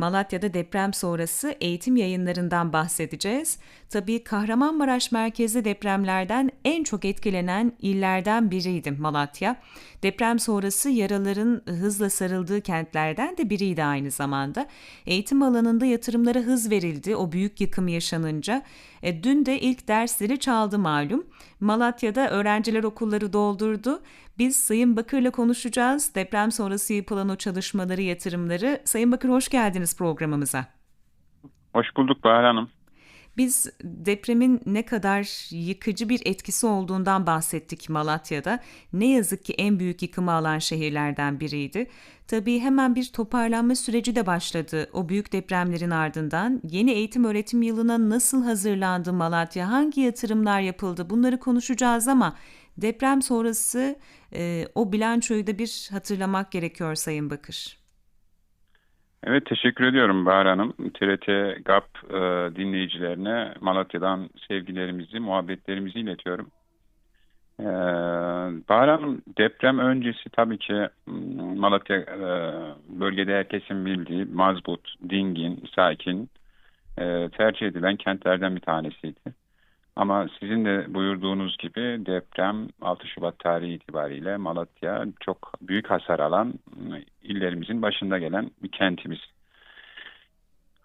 Malatya'da deprem sonrası eğitim yayınlarından bahsedeceğiz. Tabii Kahramanmaraş merkezli depremlerden en çok etkilenen illerden biriydi Malatya. Deprem sonrası yaraların hızla sarıldığı kentlerden de biriydi aynı zamanda. Eğitim alanında yatırımlara hız verildi o büyük yıkım yaşanınca. E, dün de ilk dersleri çaldı malum. Malatya'da öğrenciler okulları doldurdu. Biz Sayın Bakır'la konuşacağız. Deprem sonrası yapılan o çalışmaları, yatırımları. Sayın Bakır hoş geldiniz programımıza. Hoş bulduk Bahar Hanım. Biz depremin ne kadar yıkıcı bir etkisi olduğundan bahsettik Malatya'da. Ne yazık ki en büyük yıkımı alan şehirlerden biriydi. Tabii hemen bir toparlanma süreci de başladı. O büyük depremlerin ardından yeni eğitim öğretim yılına nasıl hazırlandı Malatya, hangi yatırımlar yapıldı bunları konuşacağız ama deprem sonrası e, o bilançoyu da bir hatırlamak gerekiyor Sayın Bakır. Evet teşekkür ediyorum Bahar Hanım. TRT GAP e, dinleyicilerine Malatya'dan sevgilerimizi, muhabbetlerimizi iletiyorum. E, Bahar Hanım deprem öncesi tabii ki Malatya e, bölgede herkesin bildiği mazbut, dingin, sakin, e, tercih edilen kentlerden bir tanesiydi. Ama sizin de buyurduğunuz gibi deprem 6 Şubat tarihi itibariyle Malatya çok büyük hasar alan illerimizin başında gelen bir kentimiz.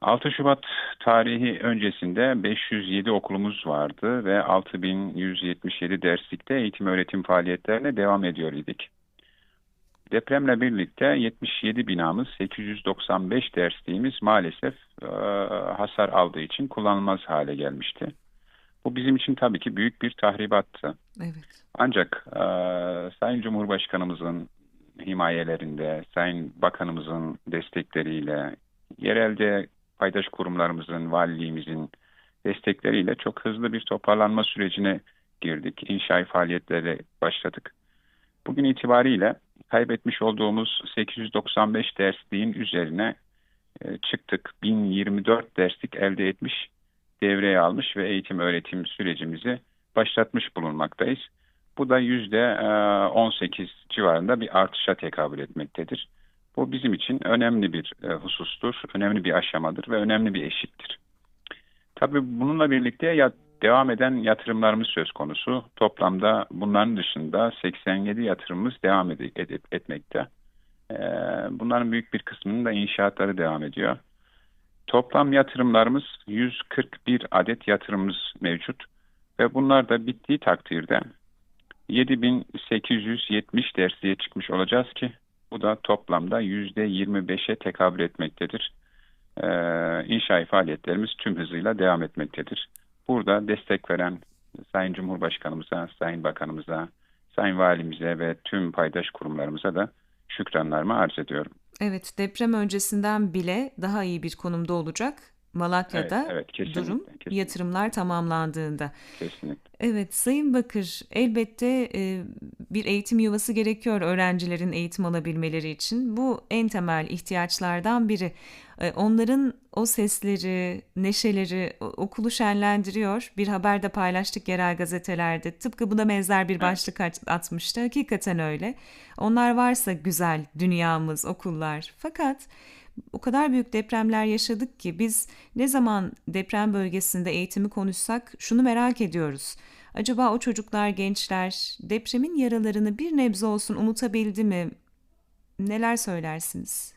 6 Şubat tarihi öncesinde 507 okulumuz vardı ve 6177 derslikte eğitim öğretim faaliyetlerine devam ediyor idik. Depremle birlikte 77 binamız, 895 dersliğimiz maalesef e, hasar aldığı için kullanılmaz hale gelmişti. Bu bizim için tabii ki büyük bir tahribattı. Evet. Ancak e, Sayın Cumhurbaşkanımızın himayelerinde, Sayın Bakanımızın destekleriyle, yerelde paydaş kurumlarımızın, valiliğimizin destekleriyle çok hızlı bir toparlanma sürecine girdik. İnşaat faaliyetleri başladık. Bugün itibariyle kaybetmiş olduğumuz 895 dersliğin üzerine e, çıktık. 1024 derslik elde etmiş devreye almış ve eğitim öğretim sürecimizi başlatmış bulunmaktayız. Bu da yüzde 18 civarında bir artışa tekabül etmektedir. Bu bizim için önemli bir e, husustur, önemli bir aşamadır ve önemli bir eşittir. Tabii bununla birlikte ya, devam eden yatırımlarımız söz konusu. Toplamda bunların dışında 87 yatırımımız devam ed- ed- etmekte. Ee, bunların büyük bir kısmının da inşaatları devam ediyor. Toplam yatırımlarımız 141 adet yatırımımız mevcut ve bunlar da bittiği takdirde 7870 dersliğe çıkmış olacağız ki bu da toplamda %25'e tekabül etmektedir. Ee, inşaat faaliyetlerimiz tüm hızıyla devam etmektedir. Burada destek veren Sayın Cumhurbaşkanımıza, Sayın Bakanımıza, Sayın Valimize ve tüm paydaş kurumlarımıza da şükranlarımı arz ediyorum. Evet, deprem öncesinden bile daha iyi bir konumda olacak. Malatya'da evet, evet, kesinlikle, durum kesinlikle. yatırımlar tamamlandığında. Kesinlikle. Evet, Sayın Bakır, elbette e, bir eğitim yuvası gerekiyor öğrencilerin eğitim alabilmeleri için. Bu en temel ihtiyaçlardan biri. E, onların o sesleri, neşeleri okulu şenlendiriyor. Bir haber de paylaştık yerel gazetelerde. Tıpkı buna benzer bir başlık atmıştı. Hakikaten öyle. Onlar varsa güzel dünyamız, okullar. Fakat o kadar büyük depremler yaşadık ki biz ne zaman deprem bölgesinde eğitimi konuşsak şunu merak ediyoruz. Acaba o çocuklar, gençler depremin yaralarını bir nebze olsun unutabildi mi? Neler söylersiniz?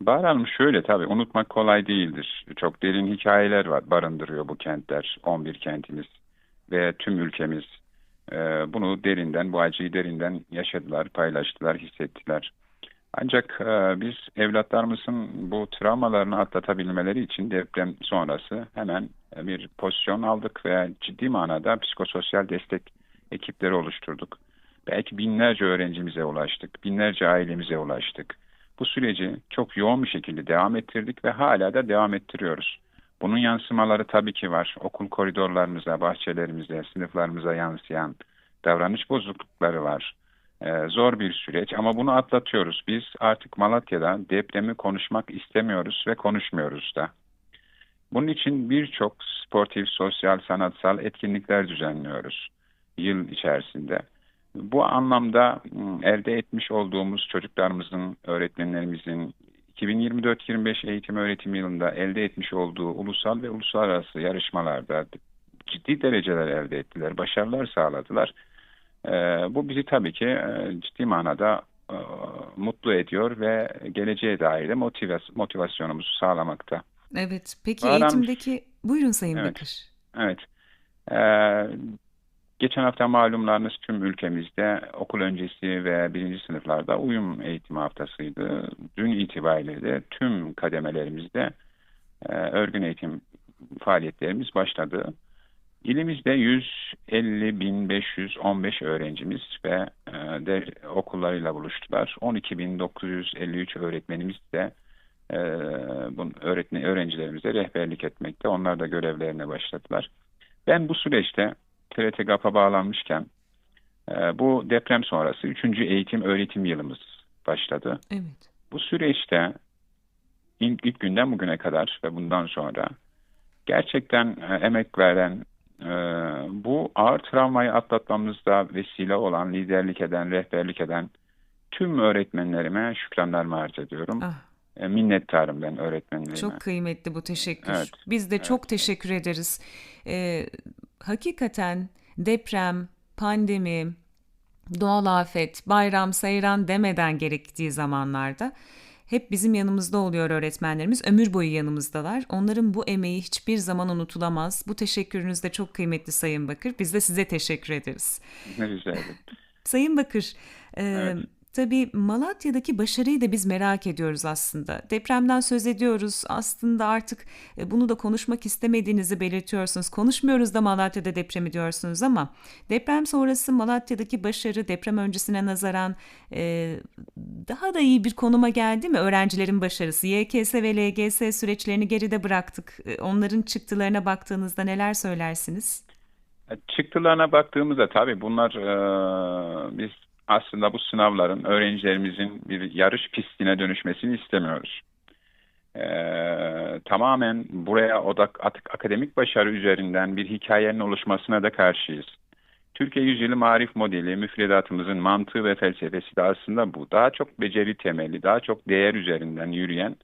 Bahar Hanım şöyle tabii unutmak kolay değildir. Çok derin hikayeler var barındırıyor bu kentler, 11 kentimiz ve tüm ülkemiz. Ee, bunu derinden, bu acıyı derinden yaşadılar, paylaştılar, hissettiler. Ancak e, biz evlatlarımızın bu travmalarını atlatabilmeleri için deprem sonrası hemen bir pozisyon aldık ve ciddi manada psikososyal destek ekipleri oluşturduk. Belki binlerce öğrencimize ulaştık, binlerce ailemize ulaştık. Bu süreci çok yoğun bir şekilde devam ettirdik ve hala da devam ettiriyoruz. Bunun yansımaları tabii ki var. Okul koridorlarımıza, bahçelerimize, sınıflarımıza yansıyan davranış bozuklukları var. Ee, zor bir süreç ama bunu atlatıyoruz. Biz artık Malatya'da depremi konuşmak istemiyoruz ve konuşmuyoruz da. Bunun için birçok sportif, sosyal, sanatsal etkinlikler düzenliyoruz yıl içerisinde. Bu anlamda elde etmiş olduğumuz çocuklarımızın, öğretmenlerimizin, 2024-25 eğitim öğretim yılında elde etmiş olduğu ulusal ve uluslararası yarışmalarda ciddi dereceler elde ettiler, başarılar sağladılar. Ee, bu bizi tabii ki e, ciddi manada e, mutlu ediyor ve geleceğe dair de motivas- motivasyonumuzu sağlamakta. Evet. Peki Hanım, eğitimdeki... Buyurun Sayın Evet. Bakır. Evet. Ee, geçen hafta malumlarınız tüm ülkemizde okul öncesi ve birinci sınıflarda uyum eğitimi haftasıydı. Dün itibariyle de tüm kademelerimizde e, örgün eğitim faaliyetlerimiz başladı. İlimizde 150.515 öğrencimiz ve e, de okullarıyla buluştular. 12.953 öğretmenimiz de e, bu öğretmen öğrencilerimize rehberlik etmekte. Onlar da görevlerine başladılar. Ben bu süreçte TRT GAP'a bağlanmışken e, bu deprem sonrası 3. eğitim öğretim yılımız başladı. Evet. Bu süreçte ilk, ilk günden bugüne kadar ve bundan sonra gerçekten e, emek veren bu ağır travmayı atlatmamızda vesile olan, liderlik eden, rehberlik eden tüm öğretmenlerime şükranlarımı arz ediyorum. Ah, E, minnettarım ben öğretmenlerime. çok kıymetli bu teşekkür. Evet, Biz de çok teşekkür ederiz. Ee, hakikaten deprem, pandemi, doğal afet, bayram, seyran demeden gerektiği zamanlarda hep bizim yanımızda oluyor öğretmenlerimiz. Ömür boyu yanımızdalar. Onların bu emeği hiçbir zaman unutulamaz. Bu teşekkürünüz de çok kıymetli Sayın Bakır. Biz de size teşekkür ederiz. Ne rica ederim. Sayın Bakır, e, Evet. Tabii Malatya'daki başarıyı da biz merak ediyoruz aslında. Depremden söz ediyoruz. Aslında artık e, bunu da konuşmak istemediğinizi belirtiyorsunuz. Konuşmuyoruz da Malatya'da depremi diyorsunuz ama deprem sonrası Malatya'daki başarı deprem öncesine nazaran e, daha da iyi bir konuma geldi mi? Öğrencilerin başarısı. YKS ve LGS süreçlerini geride bıraktık. E, Onların çıktılarına baktığınızda neler söylersiniz? E, Çıktılarına baktığımızda tabii bunlar e, biz aslında bu sınavların öğrencilerimizin bir yarış pistine dönüşmesini istemiyoruz. E, tamamen buraya odak atık akademik başarı üzerinden bir hikayenin oluşmasına da karşıyız. Türkiye Yüzyılı Marif Modeli müfredatımızın mantığı ve felsefesi de aslında bu. Daha çok beceri temelli, daha çok değer üzerinden yürüyen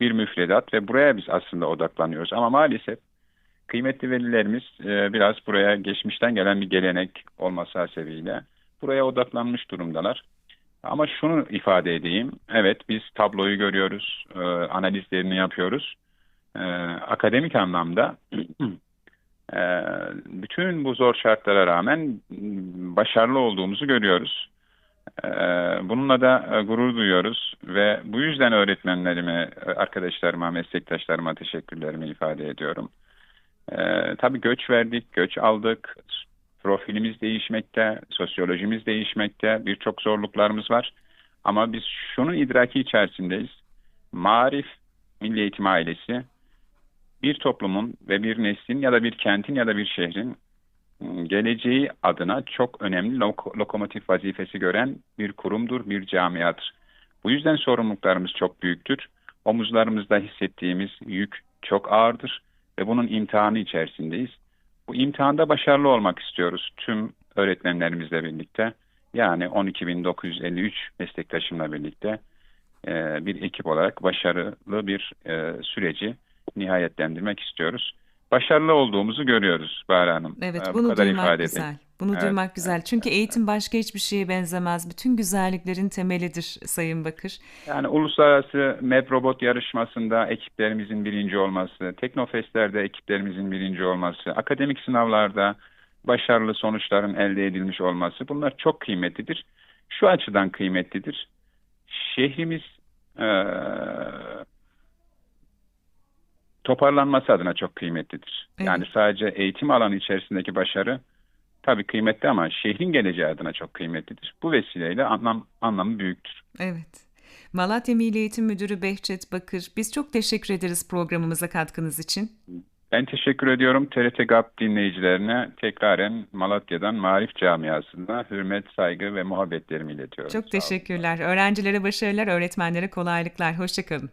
bir müfredat ve buraya biz aslında odaklanıyoruz. Ama maalesef kıymetli velilerimiz e, biraz buraya geçmişten gelen bir gelenek olması hasebiyle buraya odaklanmış durumdalar. Ama şunu ifade edeyim. Evet biz tabloyu görüyoruz, e, analizlerini yapıyoruz. E, akademik anlamda e, bütün bu zor şartlara rağmen başarılı olduğumuzu görüyoruz. E, bununla da e, gurur duyuyoruz ve bu yüzden öğretmenlerime, e, arkadaşlarıma, meslektaşlarıma teşekkürlerimi ifade ediyorum. Ee, tabii göç verdik, göç aldık. Profilimiz değişmekte, sosyolojimiz değişmekte. Birçok zorluklarımız var. Ama biz şunun idraki içerisindeyiz. Marif Milli Eğitim ailesi bir toplumun ve bir neslin ya da bir kentin ya da bir şehrin ım, geleceği adına çok önemli lok- lokomotif vazifesi gören bir kurumdur, bir camiadır. Bu yüzden sorumluluklarımız çok büyüktür. Omuzlarımızda hissettiğimiz yük çok ağırdır ve bunun imtihanı içerisindeyiz. Bu imtihanda başarılı olmak istiyoruz tüm öğretmenlerimizle birlikte. Yani 12.953 meslektaşımla birlikte e, bir ekip olarak başarılı bir e, süreci nihayetlendirmek istiyoruz. Başarılı olduğumuzu görüyoruz Bahar Hanım. Evet, E, bu bunu kadar duymak ifade güzel. edeyim. Bunu Evet, duymak güzel. Çünkü eğitim başka hiçbir şeye benzemez. Bütün güzelliklerin temelidir Sayın Bakır. Yani uluslararası MEB robot yarışmasında ekiplerimizin birinci olması, Teknofest'lerde ekiplerimizin birinci olması, akademik sınavlarda başarılı sonuçların elde edilmiş olması bunlar çok kıymetlidir. Şu açıdan kıymetlidir. Şehrimiz eee, toparlanması adına çok kıymetlidir. Yani Evet. sadece eğitim alanı içerisindeki başarı tabii kıymetli ama şehrin geleceği adına çok kıymetlidir. Bu vesileyle anlam anlamı büyüktür. Evet. Malatya Milli Eğitim Müdürü Behçet Bakır, biz çok teşekkür ederiz programımıza katkınız için. Ben teşekkür ediyorum TRT GAP dinleyicilerine. Tekraren Malatya'dan Marif Camiası'na hürmet, saygı ve muhabbetlerimi iletiyorum. Çok teşekkürler. Öğrencilere başarılar, öğretmenlere kolaylıklar. Hoşçakalın.